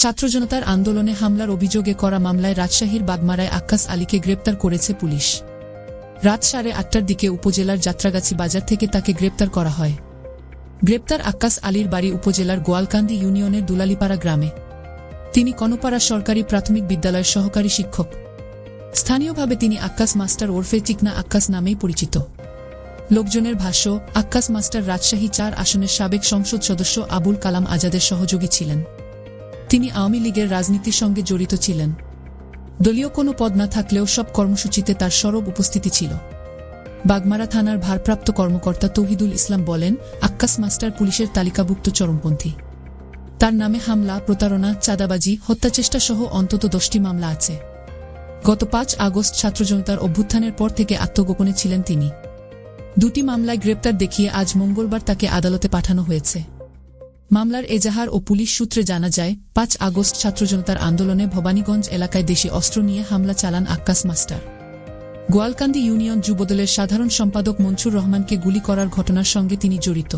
ছাত্র জনতার আন্দোলনে হামলার অভিযোগে করা মামলায় রাজশাহীর বাগমারায় আক্কাস আলীকে গ্রেপ্তার করেছে পুলিশ। রাত সাড়ে আটটার দিকে উপজেলার যাত্রাগাছি বাজার থেকে তাকে গ্রেপ্তার করা হয়। গ্রেপ্তার আক্কাস আলীর বাড়ি উপজেলার গোয়ালকান্দি ইউনিয়নের দুলালিপাড়া গ্রামে। তিনি কনপাড়া সরকারি প্রাথমিক বিদ্যালয়ের সহকারী শিক্ষক। স্থানীয়ভাবে তিনি আক্কাস মাস্টার ওরফে চিকনা আক্কাস নামেই পরিচিত। লোকজনের ভাষ্য, আক্কাস মাস্টার রাজশাহী চার আসনের সাবেক সংসদ সদস্য আবুল কালাম আজাদের সহযোগী ছিলেন। তিনি আওয়ামী লীগের রাজনীতির সঙ্গে জড়িত ছিলেন। দলীয় কোনো পদ না থাকলেও সব কর্মসূচিতে তার সরব উপস্থিতি ছিল। বাগমারা থানার ভারপ্রাপ্ত কর্মকর্তা তৌহিদুল ইসলাম বলেন, আক্কাস মাস্টার পুলিশের তালিকাভুক্ত চরমপন্থী। তার নামে হামলা, প্রতারণা, চাঁদাবাজি, হত্যাচেষ্টা সহ অন্তত দশটি মামলা আছে। গত পাঁচ আগস্ট ছাত্র জনতার অভ্যুত্থানের পর থেকে আত্মগোপনে ছিলেন তিনি। দুটি মামলায় গ্রেপ্তার দেখিয়ে আজ মঙ্গলবার তাকে আদালতে পাঠানো হয়েছে। মামলার এজাহার ও পুলিশ সূত্রে জানা যায়, পাঁচ আগস্ট ছাত্রজনতার আন্দোলনে ভবানীগঞ্জ এলাকায় দেশি অস্ত্র নিয়ে হামলা চালান আক্কাস মাস্টার। গোয়ালকান্দি ইউনিয়ন যুবদলের সাধারণ সম্পাদক মনসুর রহমানকে গুলি করার ঘটনার সঙ্গে তিনি জড়িত।